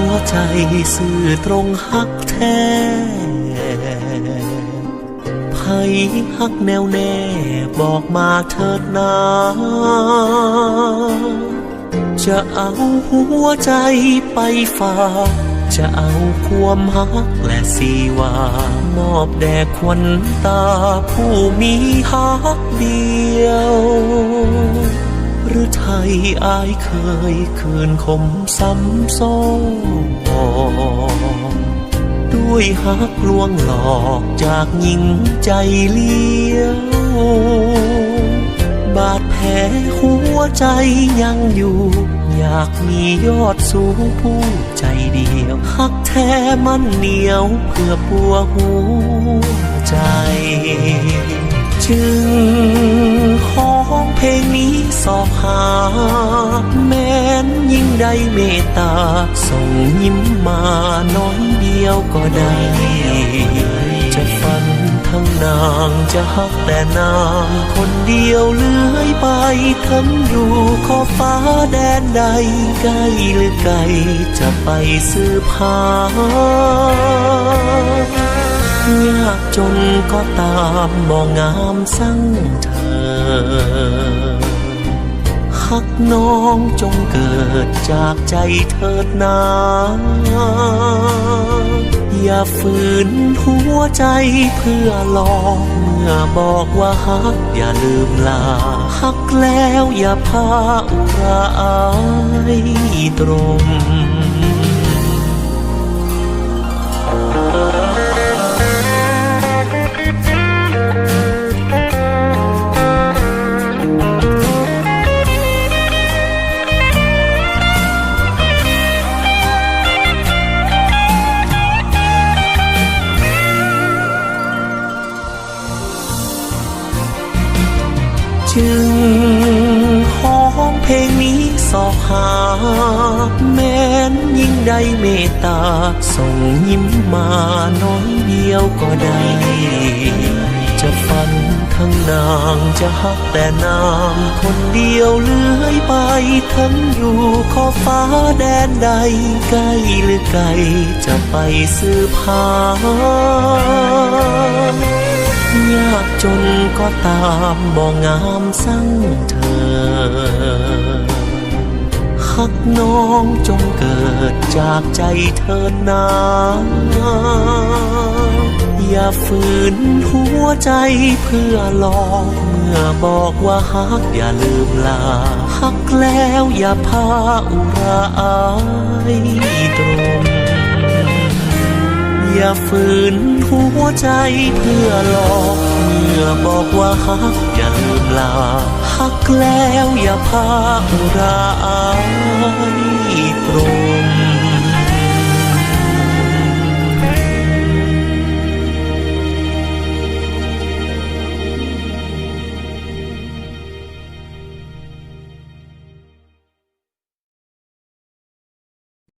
ัวใจซื่อตรงฮักแท้ไผฮักแนวแน่บอกมาเถิดนาจะเอาหัวใจไปฝากจะเอาความฮักและสีวามอบแด่ควันตาผู้มีฮักเดียว รือไทยอายเคยคืนคมซ้ำซ้อด้วยฮักลวงหลอกจากหญิงใจเลี้ยว บาดแผลหัวใจยังอยู่ อยากมียอดสูงผู้ใจเดียวฮักแท้มันเหนียวเพื่อปัวหัวใจ จึง สอบหา แม้นยิ่งได้เมตตา ส่งยิ้มมาน้อยเดียวก็ได้ จะฝันทั้งนางจะฮักแต่นาง คนเดียวเลื่อยไปทั้งอยู่ขอฟ้าแดนใดใกล้หรือไกลจะไปสืบหายากจนก็ตามมองงามสั่งเธอ ฮักน้องจงเกิดจากใจเถิดนา อย่าฝืนหัวใจเพื่อหลอกเมื่อบอกว่าฮักอย่าลืมลา ฮักแล้วอย่าพาอุราอายตรง จึงห้องเพลงนี้สอบหา แม้นยิ่งได้เมตตา ส่งยิ้มมาน้อยเดียวก็ได้ จะฝันทั้งนางจะฮักแต่นางคนเดียวเลื่อยไป ทั้งอยู่ขอฟ้าแดนใดใกล้หรือไกลจะไปสืบหา ยากจนก็ตามมองามสั่งเธอหักน้องจงเกิดจากใจเธอนาอย่าฝืนหัวใจเพื่อหลอกเมื่อบอกว่าฮักอย่าลืมลาฮักแล้วอย่าพาอุราอายตร อย่าฝืนหัวใจเพื่อหลอกเมื่อบอกว่าฮักอย่าลืมลาฮักแล้วอย่าพาอุราอายตรง